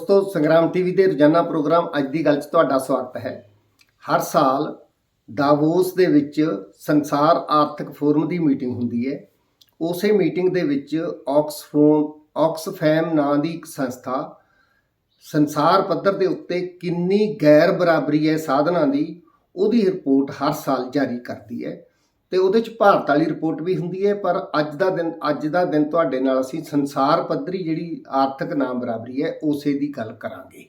ਦੋਸਤੋ, ਸੰਗਰਾਮ ਟੀਵੀ ਦੇ ਰੋਜ਼ਾਨਾ ਪ੍ਰੋਗਰਾਮ ਅੱਜ ਦੀ ਗੱਲ 'ਚ ਤੁਹਾਡਾ ਸਵਾਗਤ ਹੈ। ਹਰ ਸਾਲ ਦਾਵੋਸ ਦੇ ਵਿੱਚ ਸੰਸਾਰ ਆਰਥਿਕ ਫੋਰਮ ਦੀ ਮੀਟਿੰਗ ਹੁੰਦੀ ਹੈ। ਉਸੇ ਮੀਟਿੰਗ ਦੇ ਵਿੱਚ ਆਕਸਫੋਮ ਆਕਸਫੈਮ ਨਾਂ ਦੀ ਇੱਕ ਸੰਸਥਾ ਸੰਸਾਰ ਪੱਧਰ ਦੇ ਉੱਤੇ ਕਿੰਨੀ ਗੈਰ ਬਰਾਬਰੀ ਹੈ ਸਾਧਨਾਂ ਦੀ, ਉਹਦੀ ਰਿਪੋਰਟ ਹਰ ਸਾਲ ਜਾਰੀ ਕਰਦੀ ਹੈ। ਤੇ ਉਹਦੇ ਚ ਭਾਰਤ ਵਾਲੀ ਰਿਪੋਰਟ ਵੀ ਹੁੰਦੀ ਹੈ, ਪਰ ਅੱਜ ਦਾ ਦਿਨ, ਅੱਜ ਦਾ ਦਿਨ ਤੁਹਾਡੇ ਨਾਲ ਅਸੀਂ ਸੰਸਾਰ ਪੱਧਰੀ ਜਿਹੜੀ ਆਰਥਿਕ ਨਾਮ ਬਰਾਬਰੀ ਹੈ, ਉਸੇ ਦੀ ਗੱਲ ਕਰਾਂਗੇ।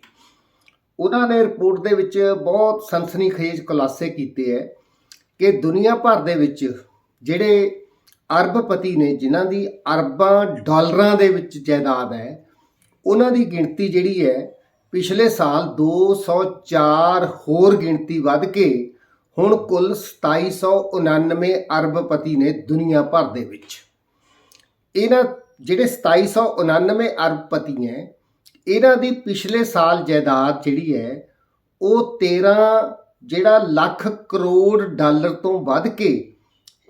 ਉਹਨਾਂ ਨੇ ਰਿਪੋਰਟ ਦੇ ਵਿੱਚ ਬਹੁਤ ਸਨਸਨੀਖੇਜ਼ ਖੁਲਾਸੇ ਕੀਤੇ ਹੈ ਕਿ ਦੁਨੀਆ ਭਰ ਦੇ ਵਿੱਚ ਜਿਹੜੇ ਅਰਬਪਤੀ ਨੇ, ਜਿਨ੍ਹਾਂ ਦੀ ਅਰਬਾਂ ਡਾਲਰਾਂ ਦੇ ਵਿੱਚ ਜਾਇਦਾਦ ਹੈ, ਉਹਨਾਂ ਦੀ ਗਿਣਤੀ ਜਿਹੜੀ ਹੈ, ਪਿਛਲੇ ਸਾਲ 204 ਹੋਰ ਗਿਣਤੀ ਵੱਧ ਕੇ ਹੁਣ ਕੁੱਲ 2799 ਅਰਬਪਤੀ ਨੇ ਦੁਨੀਆ ਭਰ ਦੇ ਵਿੱਚ। ਇਹਨਾਂ ਜਿਹੜੇ 2799 ਅਰਬਪਤੀ ਹੈ, ਇਹਨਾਂ ਦੀ ਪਿਛਲੇ ਸਾਲ ਜਾਇਦਾਦ ਜਿਹੜੀ ਹੈ, ਉਹ 13 ਜਿਹੜਾ ਲੱਖ ਕਰੋੜ ਡਾਲਰ ਤੋਂ ਵੱਧ ਕੇ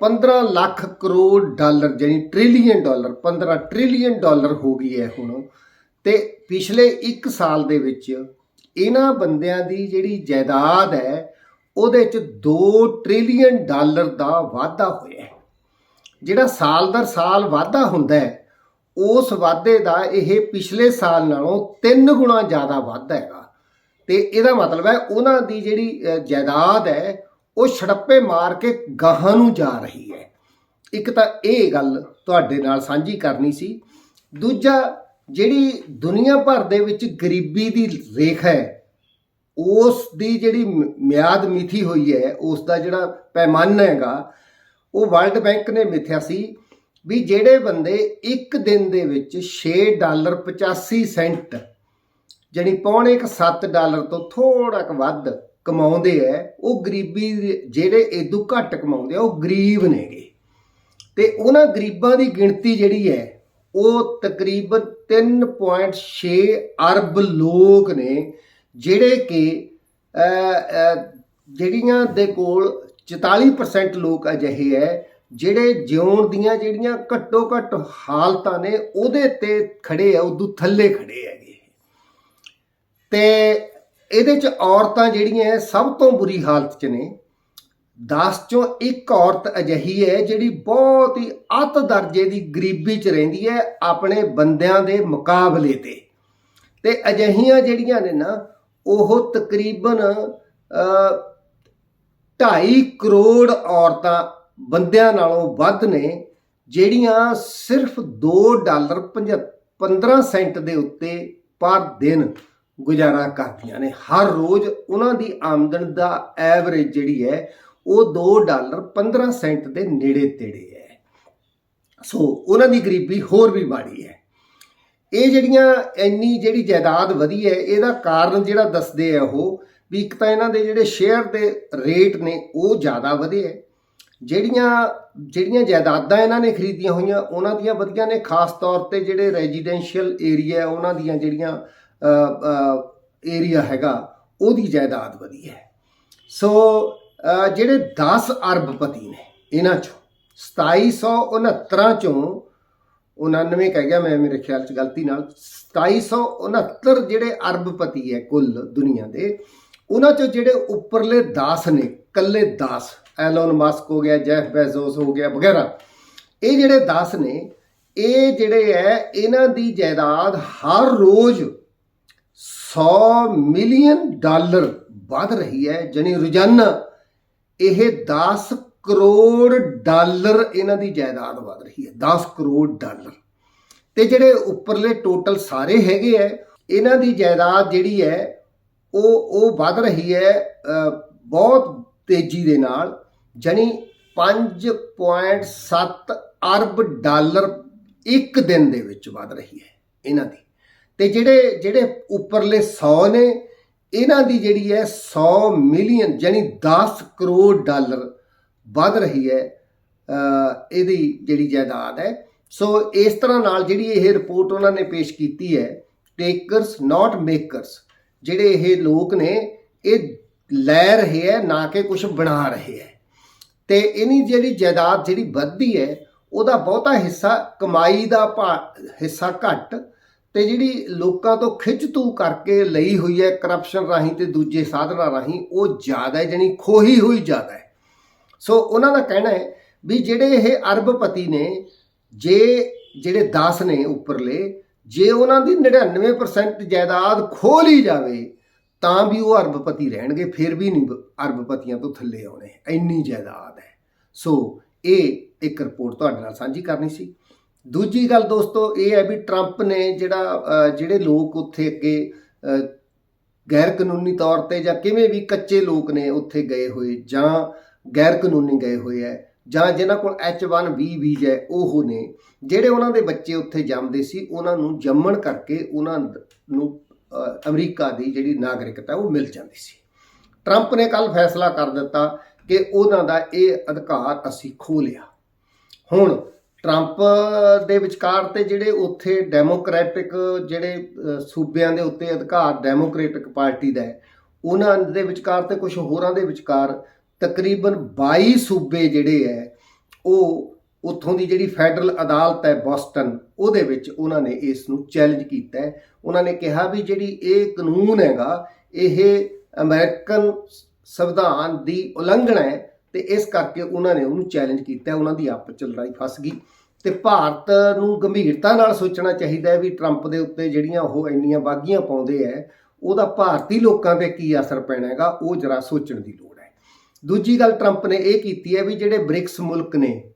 15 ਲੱਖ ਕਰੋੜ ਡਾਲਰ ਜਾਨੀ ਟ੍ਰਿਲੀਅਨ ਡਾਲਰ 15 ਟ੍ਰਿਲੀਅਨ ਡਾਲਰ ਹੋ ਗਈ ਹੈ ਹੁਣ। ਤੇ ਪਿਛਲੇ 1 ਸਾਲ ਦੇ ਵਿੱਚ ਇਹਨਾਂ ਬੰਦਿਆਂ ਦੀ ਜਿਹੜੀ ਜਾਇਦਾਦ ਹੈ ਉਹਦੇ ਚ 2 ਟ੍ਰਿਲੀਅਨ ਡਾਲਰ ਦਾ ਵਾਧਾ ਹੋਇਆ ਹੈ। ਜਿਹੜਾ ਸਾਲ ਦਰ ਸਾਲ ਵਾਧਾ ਹੁੰਦਾ ਹੈ, ਉਸ ਵਾਧੇ ਦਾ ਇਹ ਪਿਛਲੇ ਸਾਲ ਨਾਲੋਂ 3 ਗੁਣਾ ਜ਼ਿਆਦਾ ਵਾਧਾ ਹੈਗਾ। ਤੇ ਇਹਦਾ ਮਤਲਬ ਹੈ ਉਹਨਾਂ ਦੀ ਜਿਹੜੀ ਜਾਇਦਾਦ ਹੈ, ਉਹ ਛੜੱਪੇ ਮਾਰ ਕੇ ਗਾਹਾਂ ਨੂੰ ਜਾ ਰਹੀ ਹੈ। ਇੱਕ ਤਾਂ ਇਹ ਗੱਲ ਤੁਹਾਡੇ ਨਾਲ ਸਾਂਝੀ ਕਰਨੀ ਸੀ। ਦੂਜਾ, ਜਿਹੜੀ ਦੁਨੀਆ ਭਰ ਦੇ ਵਿੱਚ ਗਰੀਬੀ ਦੀ ਰੇਖਾ ਹੈ ਉਸ ਦੀ ਜਿਹੜੀ ਮ- ਮਿਆਦ ਮਿਥੀ ਹੋਈ ਹੈ, ਉਸ ਦਾ ਜਿਹੜਾ ਪੈਮਾਨਾ ਹੈਗਾ, ਉਹ ਵਰਲਡ ਬੈਂਕ ਨੇ ਮਿਥਿਆ ਸੀ ਵੀ ਜਿਹੜੇ ਬੰਦੇ ਇੱਕ ਦਿਨ ਦੇ ਵਿੱਚ 6 ਡਾਲਰ 85 ਸੈਂਟ, ਜਾਣੀ ਪੌਣੇ ਕ 7 ਡਾਲਰ ਤੋਂ ਥੋੜਾ ਕੁ ਵੱਧ ਕਮਾਉਂਦੇ ਐ ਉਹ ਗਰੀਬੀ ਜਿਹੜੇ ਇਦੋਂ ਘੱਟ ਕਮਾਉਂਦੇ ਆ, ਉਹ ਗਰੀਬ ਨੇਗੇ। ਤੇ ਉਹਨਾਂ ਗਰੀਬਾਂ ਦੀ ਗਿਣਤੀ ਜਿਹੜੀ ਹੈ, ਉਹ ਤਕਰੀਬਨ 3.6 ਅਰਬ ਲੋਕ ਨੇ ਜਿਹੜੇ ਕਿ ਜਿਹੜੀਆਂ ਦੇ ਕੋਲ 44% ਲੋਕ ਅਜਿਹੇ ਹੈ ਜਿਹੜੇ ਜਿਉਣ ਦੀਆਂ ਜਿਹੜੀਆਂ ਘੱਟੋ ਘੱਟ ਹਾਲਤਾਂ ਨੇ, ਉਹਦੇ ਤੇ ਖੜੇ ਆ ਉਦੋਂ ਥੱਲੇ ਖੜੇ ਹੈਗੇ। ਤੇ ਇਹਦੇ ਚ ਔਰਤਾਂ ਜਿਹੜੀਆਂ ਸਭ ਤੋਂ ਬੁਰੀ ਹਾਲਤ 'ਚ ਨੇ। 10 ਚੋਂ ਇੱਕ ਔਰਤ ਅਜਿਹੀ ਹੈ ਜਿਹੜੀ ਬਹੁਤ ਹੀ ਅਤ ਦਰਜੇ ਦੀ ਗਰੀਬੀ 'ਚ ਰਹਿੰਦੀ ਹੈ ਆਪਣੇ ਬੰਦਿਆਂ ਦੇ ਮੁਕਾਬਲੇ ਤੇ। ਤੇ ਅਜਿਹੀਆਂ ਜਿਹੜੀਆਂ ਨੇ ਨਾ ਉਹ ਤਕਰੀਬਨ 2.5 ਕਰੋੜ ਔਰਤਾਂ ਬੰਦਿਆਂ ਨਾਲੋਂ ਵੱਧ ਨੇ, ਜਿਹੜੀਆਂ ਸਿਰਫ 2 ਡਾਲਰ 15 ਸੈਂਟ ਦੇ ਉੱਤੇ ਪਰ ਦਿਨ ਗੁਜ਼ਾਰਾ ਕਰਦੀਆਂ ਨੇ। ਹਰ ਰੋਜ਼ ਉਹਨਾਂ ਦੀ ਆਮਦਨ ਦਾ ਐਵਰੇਜ ਜਿਹੜੀ ਹੈ, ਉਹ 2 ਡਾਲਰ 15 ਸੈਂਟ ਦੇ ਨੇੜੇ ਤੇੜੇ ਹੈ। ਸੋ, ਉਹਨਾਂ ਦੀ ਗਰੀਬੀ ਹੋਰ ਵੀ ਮਾੜੀ ਹੈ। ਇਹ ਜਿਹੜੀਆਂ ਇੰਨੀ ਜਿਹੜੀ ਜਾਇਦਾਦ ਵਧੀ ਹੈ ਇਹਦਾ ਕਾਰਨ ਜਿਹੜਾ ਦੱਸਦੇ ਆ ਉਹ ਵੀ ਇੱਕ ਤਾਂ ਇਹਨਾਂ ਦੇ ਜਿਹੜੇ ਸ਼ੇਅਰ ਦੇ ਰੇਟ ਨੇ ਉਹ ਜ਼ਿਆਦਾ ਵਧੇ ਹੈ। ਜਿਹੜੀਆਂ ਜਿਹੜੀਆਂ ਜਾਇਦਾਦਾਂ ਇਹਨਾਂ ਨੇ ਖਰੀਦੀਆਂ ਹੋਈਆਂ ਉਹਨਾਂ ਦੀਆਂ ਵਧੀਆਂ ਨੇ ਖਾਸ ਤੌਰ ਤੇ ਜਿਹੜੇ ਰੈਜ਼ੀਡੈਂਸ਼ੀਅਲ ਏਰੀਆ ਉਹਨਾਂ ਦੀਆਂ ਜਿਹੜੀਆਂ ਏਰੀਆ ਹੈਗਾ ਉਹਦੀ ਜਾਇਦਾਦ ਵਧੀ ਹੈ। ਸੋ ਅ, ਜਿਹੜੇ 10 ਅਰਬਪਤੀ ਨੇ ਇਹਨਾਂ ਚੋਂ 2769 ਚੋਂ 99 ਕਹਿ ਗਿਆ ਮੈਂ, ਮੇਰੇ ਖਿਆਲ ਚ ਗਲਤੀ ਨਾਲ। 2769 ਜਿਹੜੇ ਅਰਬਪਤੀ ਹੈ ਕੁੱਲ ਦੁਨੀਆ ਦੇ ਉਹਨਾਂ ਚੋਂ ਜਿਹੜੇ ਉੱਪਰਲੇ 10 ਨੇ ਕੱਲੇ 10 ਐਲਨ ਮਸਕ ਹੋ ਗਿਆ ਜੈਫ ਬੈਜ਼ੋਸ ਹੋ ਗਿਆ ਵਗੈਰਾ, ਇਹ ਜਿਹੜੇ 10 ਨੇ, ਇਹ ਜਿਹੜੇ ਹੈ, ਇਹਨਾਂ ਦੀ ਜਾਇਦਾਦ ਹਰ ਰੋਜ਼ 100 ਮਿਲੀਅਨ ਡਾਲਰ ਵੱਧ ਰਹੀ ਹੈ, ਜਾਣੀ ਰੋਜ਼ਾਨਾ ਇਹ 10 ਕਰੋੜ ਡਾਲਰ ਇਹਨਾਂ ਦੀ ਜਾਇਦਾਦ ਵੱਧ ਰਹੀ ਹੈ 10 ਕਰੋੜ ਡਾਲਰ। ਤੇ ਜਿਹੜੇ ਉੱਪਰਲੇ ਟੋਟਲ ਸਾਰੇ ਹੈਗੇ ਐ, ਇਹਨਾਂ ਦੀ ਜਾਇਦਾਦ ਜਿਹੜੀ ਹੈ ਉਹ ਉਹ ਵੱਧ ਰਹੀ ਹੈ ਬਹੁਤ ਤੇਜ਼ੀ ਦੇ ਨਾਲ, ਜਾਣੀ 5.7 ਅਰਬ ਡਾਲਰ ਇੱਕ ਦਿਨ ਦੇ ਵਿੱਚ ਵੱਧ ਰਹੀ ਹੈ ਇਹਨਾਂ ਦੀ। ਤੇ ਜਿਹੜੇ ਜਿਹੜੇ ਉੱਪਰਲੇ 100 ਨੇ, ਇਹਨਾਂ ਦੀ ਜਿਹੜੀ ਹੈ 100 ਮਿਲੀਅਨ ਜਾਨੀ 10 ਕਰੋੜ ਡਾਲਰ ਵੱਧ ਰਹੀ ਹੈ ਇਹਦੀ ਜਿਹੜੀ ਜਾਇਦਾਦ ਹੈ। ਸੋ ਇਸ ਤਰ੍ਹਾਂ ਨਾਲ ਜਿਹੜੀ ਇਹ ਰਿਪੋਰਟ ਉਹਨਾਂ ਨੇ ਪੇਸ਼ ਕੀਤੀ ਹੈ ਟੇਕਰਸ ਨਾਟ ਮੇਕਰਸ ਜਿਹੜੇ ਇਹ ਲੋਕ ਨੇ, ਇਹ ਲੈ ਰਹੇ ਹੈ, ਨਾ ਕਿ ਕੁਝ ਬਣਾ ਰਹੇ ਹੈ। ਤੇ ਇਹਨੀ ਜਿਹੜੀ ਜਾਇਦਾਦ ਜਿਹੜੀ ਵੱਧਦੀ ਹੈ, ਉਹਦਾ ਬਹੁਤਾ ਹਿੱਸਾ ਕਮਾਈ ਦਾ ਭਾ- ਹਿੱਸਾ ਘੱਟ ਤੇ ਜਿਹੜੀ ਲੋਕਾਂ ਤੋਂ ਖਿੱਚ ਤੂ ਕਰਕੇ ਲਈ ਹੋਈ ਹੈ ਕਰਪਸ਼ਨ ਰਾਹੀਂ ਤੇ ਦੂਜੇ ਸਾਧਨਾਂ ਰਾਹੀਂ, ਉਹ ਜ਼ਿਆਦਾ ਹੈ, ਜਾਣੀ ਖੋਹੀ ਹੋਈ ਜ਼ਿਆਦਾ ਹੈ। ਸੋ ਉਹਨਾਂ ਦਾ ਕਹਿਣਾ ਹੈ ਵੀ ਜਿਹੜੇ ਇਹ ਅਰਬਪਤੀ ਨੇ, ਜੇ ਜਿਹੜੇ 10 ਨੇ ਉੱਪਰਲੇ, ਜੇ ਉਹਨਾਂ ਦੀ 99% ਜਾਇਦਾਦ ਖੋਹ ਲਈ ਜਾਵੇ, ਤਾਂ ਵੀ ਉਹ ਅਰਬਪਤੀ ਰਹਿਣਗੇ, ਫਿਰ ਵੀ ਨਹੀਂ ਅਰਬਪਤੀਆਂ ਤੋਂ ਥੱਲੇ ਆਉਣੇ, ਇੰਨੀ ਜਾਇਦਾਦ ਹੈ। ਸੋ ਇਹ ਇੱਕ ਰਿਪੋਰਟ ਤੁਹਾਡੇ ਨਾਲ ਸਾਂਝੀ ਕਰਨੀ ਸੀ। ਦੂਜੀ ਗੱਲ ਦੋਸਤੋ, ਇਹ ਹੈ ਵੀ ਟਰੰਪ ਨੇ ਜਿਹੜਾ ਜਿਹੜੇ ਲੋਕ ਉੱਥੇ ਅੱਗੇ ਗੈਰ ਕਾਨੂੰਨੀ ਤੌਰ ਤੇ ਜਾਂ ਕਿਵੇਂ ਵੀ ਕੱਚੇ ਲੋਕ ਨੇ ਉੱਥੇ ਗਏ ਹੋਏ ਜਾਂ ਗੈਰ ਕਾਨੂੰਨੀ ਗਏ ਹੋਏ ਹੈ ਜਾਂ ਜਿਨ੍ਹਾਂ ਕੋਲ H1B ਵੀਜ਼ਾ ਹੈ ਉਹ ਨੇ, ਜਿਹੜੇ ਉਹਨਾਂ ਦੇ ਬੱਚੇ ਉੱਥੇ ਜੰਮਦੇ ਸੀ, ਉਹਨਾਂ ਨੂੰ ਜੰਮਣ ਕਰਕੇ ਉਹਨਾਂ ਨੂੰ ਅਮਰੀਕਾ ਦੀ ਜਿਹੜੀ ਨਾਗਰਿਕਤਾ, ਉਹ ਮਿਲ ਜਾਂਦੀ ਸੀ। ਟਰੰਪ ਨੇ ਕੱਲ ਫੈਸਲਾ ਕਰ ਦਿੱਤਾ ਕਿ ਉਹਨਾਂ ਦਾ ਇਹ ਅਧਿਕਾਰ ਅਸੀਂ ਖੋਹ ਲਿਆ। ਹੁਣ ਟਰੰਪ ਦੇ ਵਿਚਕਾਰ ਤੇ ਜਿਹੜੇ ਉੱਥੇ ਡੈਮੋਕ੍ਰੈਟਿਕ ਜਿਹੜੇ ਸੂਬਿਆਂ ਦੇ ਉੱਤੇ ਅਧਿਕਾਰ ਡੈਮੋਕ੍ਰੈਟਿਕ ਪਾਰਟੀ ਦਾ ਹੈ ਉਹਨਾਂ ਦੇ ਵਿਚਕਾਰ ਤੇ ਕੁਝ ਹੋਰਾਂ ਦੇ ਵਿਚਕਾਰ ਤਕਰੀਬਨ 22 ਸੂਬੇ ਜਿਹੜੇ ਹੈ ਉਹ ਉੱਥੋਂ ਦੀ ਜਿਹੜੀ ਫੈਡਰਲ ਅਦਾਲਤ ਹੈ ਬੋਸਟਨ, ਉਹਦੇ ਵਿੱਚ ਉਹਨਾਂ ਨੇ ਇਸ ਨੂੰ ਚੈਲੰਜ ਕੀਤਾ ਹੈ ਉਹਨਾਂ ਨੇ ਕਿਹਾ ਵੀ ਜਿਹੜੀ ਇਹ ਕਾਨੂੰਨ ਹੈਗਾ, ਇਹ ਅਮਰੀਕਨ ਸੰਵਿਧਾਨ ਦੀ ਉਲੰਘਣਾ ਹੈ ਤੇ ਇਸ ਕਰਕੇ ਉਹਨਾਂ ਨੇ ਉਹਨੂੰ ਚੈਲੰਜ ਕੀਤਾ ਉਹਨਾਂ ਦੀ ਆਪਸ ਚ ਲੜਾਈ ਫਸ ਗਈ। ਤੇ ਭਾਰਤ ਨੂੰ ਗੰਭੀਰਤਾ ਨਾਲ ਸੋਚਣਾ ਚਾਹੀਦਾ ਹੈ ਵੀ ਟਰੰਪ ਦੇ ਉੱਤੇ ਜਿਹੜੀਆਂ ਉਹ ਇੰਨੀਆਂ ਬਾਗੀਆਂ ਪਾਉਂਦੇ ਐ, ਉਹਦਾ ਭਾਰਤੀ ਲੋਕਾਂ ਤੇ ਕੀ ਅਸਰ ਪੈਣਾ ਹੈਗਾ, ਉਹ ਜਰਾ ਸੋਚਣ ਦੀ ਲੋੜ ਦੂਜੀ ਗੱਲ ਟਰੰਪ ਨੇ ਇਹ ਕੀਤੀ ਹੈ ਵੀ ਜਿਹੜੇ ਬ੍ਰਿਕਸ ਮੁਲਕ ਨੇ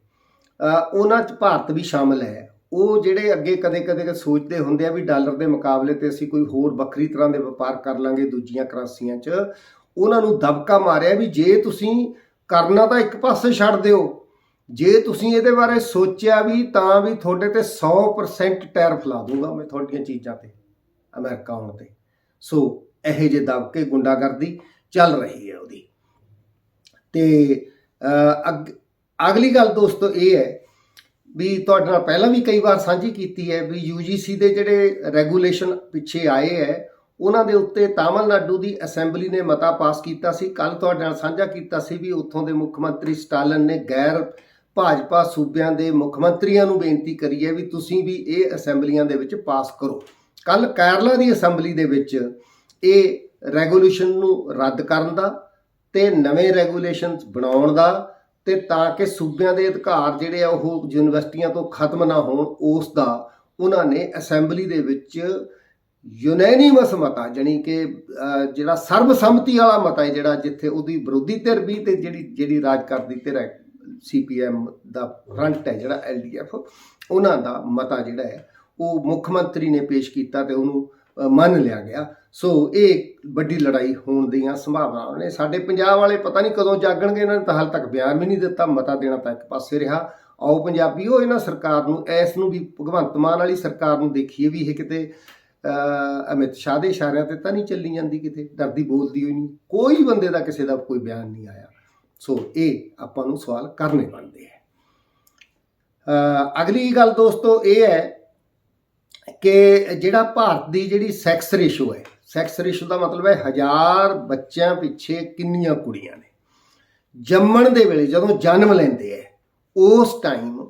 ਉਹਨਾਂ 'ਚ ਭਾਰਤ ਵੀ ਸ਼ਾਮਲ ਹੈ। ਉਹ ਜਿਹੜੇ ਅੱਗੇ ਕਦੇ-ਕਦੇ ਸੋਚਦੇ ਹੁੰਦੇ ਆ ਵੀ ਡਾਲਰ ਦੇ ਮੁਕਾਬਲੇ ਤੇ ਅਸੀਂ ਕੋਈ ਹੋਰ ਵੱਖਰੀ ਤਰ੍ਹਾਂ ਦੇ ਵਪਾਰ ਕਰ ਲਾਂਗੇ ਦੂਜੀਆਂ ਕਰੰਸੀਆਂ 'ਚ, ਉਹਨਾਂ ਨੂੰ ਦਬਕਾ ਮਾਰਿਆ ਵੀ ਜੇ ਤੁਸੀਂ ਕਰਨਾ ਤਾਂ ਇੱਕ ਪਾਸੇ ਛੱਡ ਦਿਓ। ਜੇ ਤੁਸੀਂ ਇਹਦੇ ਬਾਰੇ ਸੋਚਿਆ ਵੀ ਤਾਂ ਵੀ ਤੁਹਾਡੇ ਤੇ 100% ਟੈਰਿਫ ਲਾ ਦੂੰਗਾ ਮੈਂ ਤੁਹਾਡੀਆਂ ਚੀਜ਼ਾਂ ਤੇ, ਅਮਰੀਕਾ ਆਉਣ ਤੇ। ਸੋ ਇਹੋ ਜਿਹੇ ਦਬਕੇ, ਗੁੰਡਾਗਰਦੀ ਚੱਲ ਰਹੀ ਹੈ। ਤੇ ਅਗ- ਅਗਲੀ ਗੱਲ ਦੋਸਤੋ ਇਹ ਹੈ ਵੀ ਤੁਹਾਡੇ ਨਾਲ ਪਹਿਲਾਂ ਵੀ ਕਈ ਵਾਰ ਸਾਂਝੀ ਕੀਤੀ ਹੈ ਵੀ UGC ਦੇ ਜਿਹੜੇ ਰੈਗੂਲੇਸ਼ਨ ਪਿੱਛੇ ਆਏ ਹੈ, ਉਹਨਾਂ ਦੇ ਉੱਤੇ ਤਾਮਿਲਨਾਡੂ ਦੀ ਅਸੈਂਬਲੀ ਨੇ ਮਤਾ ਪਾਸ ਕੀਤਾ ਸੀ। ਕੱਲ ਤੁਹਾਡੇ ਨਾਲ ਸਾਂਝਾ ਕੀਤਾ ਸੀ ਵੀ ਉੱਥੋਂ ਦੇ ਮੁੱਖ ਮੰਤਰੀ ਸਟਾਲਨ ਨੇ ਗੈਰ ਭਾਜਪਾ ਸੂਬਿਆਂ ਦੇ ਮੁੱਖ ਮੰਤਰੀਆਂ ਨੂੰ ਬੇਨਤੀ ਕਰੀ ਹੈ ਵੀ ਤੁਸੀਂ ਵੀ ਇਹ ਅਸੈਂਬਲੀਆਂ ਦੇ ਵਿੱਚ ਪਾਸ ਕਰੋ। ਕੱਲ ਕੇਰਲਾ ਦੀ ਅਸੈਂਬਲੀ ਦੇ ਵਿੱਚ ਇਹ ਰੈਗੂਲੇਸ਼ਨ ਨੂੰ ਰੱਦ ਕਰਨ ਦਾ ਤੇ ਨਵੇਂ ਰੈਗੂਲੇਸ਼ਨਸ ਬਣਾਉਣ ਦਾ ਤੇ ਤਾਂ ਕਿ ਸੂਬਿਆਂ ਦੇ ਅਧਿਕਾਰ ਜਿਹੜੇ ਆ ਉਹ ਯੂਨੀਵਰਸਿਟੀਆਂ ਤੋਂ ਖਤਮ ਨਾ ਹੋਣ ਉਸ ਦਾ ਉਹਨਾਂ ਨੇ ਅਸੈਂਬਲੀ ਦੇ ਵਿੱਚ ਯੂਨੈਨਿਮਸ ਮਤਾ ਜਾਣੀ ਕਿ ਅਹ, ਜਿਹੜਾ ਸਰਬਸੰਮਤੀ ਵਾਲਾ ਮਤਾ ਹੈ ਜਿਹੜਾ ਜਿੱਥੇ ਉਹਦੀ ਵਿਰੋਧੀ ਧਿਰ ਵੀ ਤੇ ਜਿਹੜੀ ਜਿਹੜੀ ਰਾਜ ਕਰਦੀ ਧਿਰ ਹੈ ਸੀਪੀਐਮ ਦਾ ਫਰੰਟ ਹੈ ਜਿਹੜਾ ਐਲਡੀਐਫ ਉਹਨਾਂ ਦਾ ਮਤਾ ਜਿਹੜਾ ਹੈ ਉਹ ਮੁੱਖ ਮੰਤਰੀ ਨੇ ਪੇਸ਼ ਕੀਤਾ ਤੇ ਉਹਨੂੰ ਮੰਨ ਲਿਆ ਗਿਆ। ਸੋ ਇਹ ਵੱਡੀ ਲੜਾਈ ਹੋਣ ਦੀਆਂ ਸੰਭਾਵਨਾਵਾਂ ਨੇ। ਸਾਡੇ ਪੰਜਾਬ ਵਾਲੇ ਪਤਾ ਨਹੀਂ ਕਦੋਂ ਜਾਗਣਗੇ, ਇਹਨਾਂ ਨੇ ਤਾਂ ਹਾਲ ਤੱਕ ਬਿਆਨ ਵੀ ਨਹੀਂ ਦਿੱਤਾ, ਮਤਾ ਦੇਣਾ ਤਾਂ ਇੱਕ ਪਾਸੇ ਰਿਹਾ। ਆਓ ਪੰਜਾਬੀਓ, ਇਹਨਾਂ ਸਰਕਾਰ ਨੂੰ, ਐਸ ਨੂੰ ਵੀ, ਭਗਵੰਤ ਮਾਨ ਵਾਲੀ ਸਰਕਾਰ ਨੂੰ ਦੇਖੀਏ ਵੀ ਇਹ ਕਿਤੇ ਅਮਿਤ ਸ਼ਾਹ ਦੇ ਇਸ਼ਾਰਿਆਂ ਤੇ ਤਾਂ ਨਹੀਂ ਚੱਲੀ ਜਾਂਦੀ ਕਿਤੇ, ਡਰਦੀ ਬੋਲਦੀ ਹੋਈ ਨਹੀਂ। ਕੋਈ ਬੰਦੇ ਦਾ ਕਿਸੇ ਦਾ ਕੋਈ ਬਿਆਨ ਨਹੀਂ ਆਇਆ। ਸੋ ਇਹ ਆਪਾਂ ਨੂੰ ਸਵਾਲ ਕਰਨੇ ਬਣਦੇ ਹੈ ਅਗਲੀ ਗੱਲ ਦੋਸਤੋ ਇਹ ਹੈ ਕਿ ਜਿਹੜਾ ਭਾਰਤ ਦੀ ਜਿਹੜੀ ਸੈਕਸ ਰੇਸ਼ੋ ਹੈ ਸੈਕਸ ਰੇਸ਼ੋ ਦਾ ਮਤਲਬ ਹੈ ਹਜ਼ਾਰ ਬੱਚਿਆਂ ਪਿੱਛੇ ਕਿੰਨੀਆਂ ਕੁੜੀਆਂ ਨੇ। ਜੰਮਣ ਦੇ ਵੇਲੇ ਜਦੋਂ ਜਨਮ ਲੈਂਦੇ ਹੈ, ਉਸ ਟਾਈਮ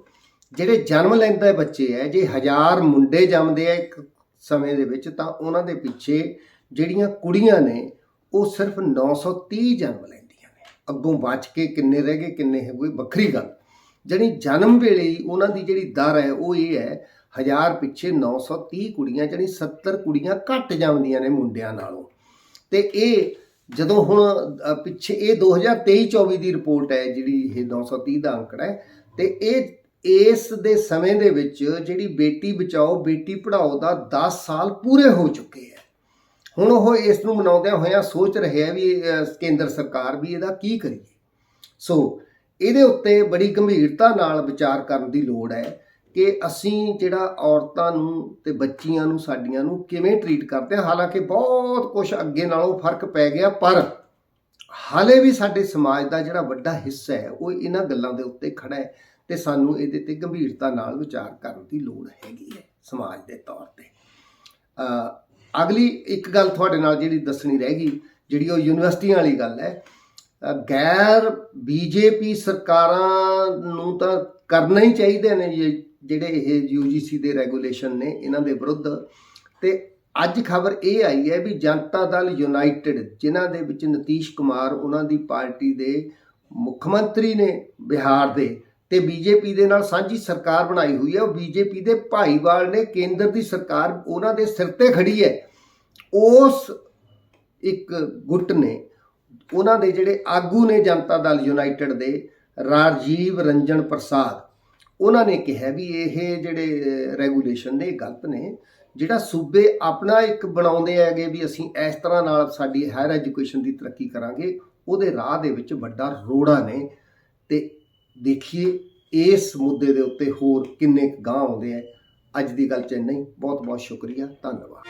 ਜਿਹੜੇ ਜਨਮ ਲੈਂਦੇ ਬੱਚੇ ਹੈ, ਜੇ ਹਜ਼ਾਰ ਮੁੰਡੇ ਜੰਮਦੇ ਆ ਇੱਕ ਸਮੇਂ ਦੇ ਵਿੱਚ, ਤਾਂ ਉਹਨਾਂ ਦੇ ਪਿੱਛੇ ਜਿਹੜੀਆਂ ਕੁੜੀਆਂ ਨੇ, ਉਹ ਸਿਰਫ 930 ਜਨਮ ਲੈਂਦੀਆਂ ਨੇ। ਅੱਗੋਂ ਬਚ ਕੇ ਕਿੰਨੇ ਰਹਿ ਗਏ, ਕਿੰਨੇ ਹੈ ਕੋਈ ਵੱਖਰੀ ਗੱਲ। ਜਿਹੜੀ ਜਨਮ ਵੇਲੇ ਹੀ ਉਹਨਾਂ ਦੀ ਜਿਹੜੀ ਦਰ ਹੈ, ਉਹ ਇਹ ਹੈ ਹਜ਼ਾਰ ਪਿੱਛੇ 930 ਕੁੜੀਆਂ ਜਿਹੜੀ 70 ਕੁੜੀਆਂ ਘੱਟ ਜਾਂਦੀਆਂ ਨੇ ਮੁੰਡਿਆਂ ਨਾਲੋਂ। ਤੇ ਇਹ ਜਦੋਂ ਹੁਣ ਪਿੱਛੇ ਇਹ 2023-24 ਦੀ ਰਿਪੋਰਟ ਹੈ, ਜਿਹੜੀ ਇਹ 930 ਦਾ ਅੰਕੜਾ ਹੈ, ਤੇ ਇਹ, ਇਸ ਦੇ ਸਮੇਂ ਦੇ ਵਿੱਚ ਜਿਹੜੀ ਬੇਟੀ ਬਚਾਓ, ਬੇਟੀ ਪੜ੍ਹਾਓ ਦਾ 10 ਸਾਲ ਪੂਰੇ ਹੋ ਚੁੱਕੇ ਹੈ। ਹੁਣ ਉਹ ਇਸ ਨੂੰ ਮਨਾਉਂਦਿਆਂ ਹੋਇਆਂ ਸੋਚ ਰਹੇ ਆ ਵੀ ਕੇਂਦਰ ਸਰਕਾਰ ਵੀ ਇਹਦਾ ਕੀ ਕਰੀਏ। ਸੋ, ਇਹਦੇ ਉੱਤੇ ਬੜੀ ਗੰਭੀਰਤਾ ਨਾਲ ਵਿਚਾਰ ਕਰਨ ਦੀ ਲੋੜ ਹੈ। ਕਿ ਅਸੀਂ ਜਿਹੜਾ ਔਰਤਾਂ ਨੂੰ ਤੇ ਬੱਚੀਆਂ ਨੂੰ ਸਾਡੀਆਂ ਨੂੰ ਕਿਵੇਂ ਟਰੀਟ ਕਰਦੇ ਹਾਂ? ਹਾਲਾਂਕਿ ਬਹੁਤ ਕੁਝ ਅੱਗੇ ਨਾਲੋਂ ਫ਼ਰਕ ਪੈ ਗਿਆ ਪਰ ਹਾਲੇ ਵੀ ਸਾਡੇ ਸਮਾਜ ਦਾ ਜਿਹੜਾ ਵੱਡਾ ਹਿੱਸਾ ਹੈ ਉਹ ਇਹਨਾਂ ਗੱਲਾਂ ਦੇ ਉੱਤੇ ਖੜਾ ਹੈ ਤੇ ਸਾਨੂੰ ਇਹਦੇ ਤੇ ਗੰਭੀਰਤਾ ਨਾਲ ਵਿਚਾਰ ਕਰਨ ਦੀ ਲੋੜ ਹੈਗੀ ਹੈ ਸਮਾਜ ਦੇ ਤੌਰ ਤੇ। ਅਗਲੀ ਇੱਕ ਗੱਲ ਤੁਹਾਡੇ ਨਾਲ ਜਿਹੜੀ ਦੱਸਣੀ ਰਹਿ ਗਈ ਜਿਹੜੀ ਉਹ ਯੂਨੀਵਰਸਿਟੀਆਂ ਵਾਲੀ ਗੱਲ ਹੈ। ਅ, ਗੈਰ ਬੀਜੇਪੀ ਸਰਕਾਰਾਂ ਨੂੰ ਤਾਂ ਕਰਨਾ ਹੀ ਚਾਹੀਦੇ ਨੇ ਇਹ ਜਿਹੜੇ ਇਹ UGC ਦੇ ਰੈਗੂਲੇਸ਼ਨ ਨੇ, ਇਹਨਾਂ ਦੇ ਵਿਰੁੱਧ। ਤੇ ਅੱਜ ਖਬਰ ਇਹ ਆਈ ਹੈ ਵੀ ਜਨਤਾ ਦਲ ਯੂਨਾਈਟਿਡ ਜਿਨ੍ਹਾਂ ਦੇ ਵਿੱਚ ਨਤੀਸ਼ ਕੁਮਾਰ ਉਹਨਾਂ ਦੀ ਪਾਰਟੀ ਦੇ ਮੁੱਖ ਮੰਤਰੀ ਨੇ ਬਿਹਾਰ ਦੇ ਤੇ ਬੀਜੇਪੀ ਦੇ ਨਾਲ ਸਾਂਝੀ ਸਰਕਾਰ ਬਣਾਈ ਹੋਈ ਹੈ। ਉਹ ਬੀਜੇਪੀ ਦੇ ਭਾਈਵਾਲ ਨੇ, ਕੇਂਦਰ ਦੀ ਸਰਕਾਰ ਉਹਨਾਂ ਦੇ ਸਿਰ ਤੇ ਖੜੀ ਹੈ। ਉਸ ਇੱਕ ਗੁੱਟ ਨੇ, ਉਹਨਾਂ ਦੇ ਜਿਹੜੇ ਆਗੂ ਨੇ ਜਨਤਾ ਦਲ ਯੂਨਾਈਟਿਡ ਦੇ, ਰਾਜੀਵ ਰੰਜਨ ਪ੍ਰਸਾਦ ਉਹਨਾਂ ਨੇ ਕਿਹਾ ਵੀ ਇਹ ਜਿਹੜੇ ਰੈਗੂਲੇਸ਼ਨ ਨੇ, ਇਹ ਗਲਤ ਨੇ। ਜਿਹੜਾ ਸੂਬੇ ਆਪਣਾ ਇੱਕ ਬਣਾਉਂਦੇ ਹੈਗੇ ਵੀ ਅਸੀਂ ਇਸ ਤਰ੍ਹਾਂ ਨਾਲ ਸਾਡੀ ਹਾਇਰ ਐਜੂਕੇਸ਼ਨ ਦੀ ਤਰੱਕੀ ਕਰਾਂਗੇ, ਉਹਦੇ ਰਾਹ ਦੇ ਵਿੱਚ ਵੱਡਾ ਰੋੜਾ ਨੇ। ਤੇ ਦੇਖੀਏ, ਇਸ ਮੁੱਦੇ ਦੇ ਉੱਤੇ ਹੋਰ ਕਿੰਨੇ ਕੁ ਗਾਂਹ ਆਉਂਦੇ ਆ। ਅੱਜ ਦੀ ਗੱਲ ਚ ਇੰਨਾ ਹੀ। ਬਹੁਤ ਬਹੁਤ ਸ਼ੁਕਰੀਆ। ਧੰਨਵਾਦ।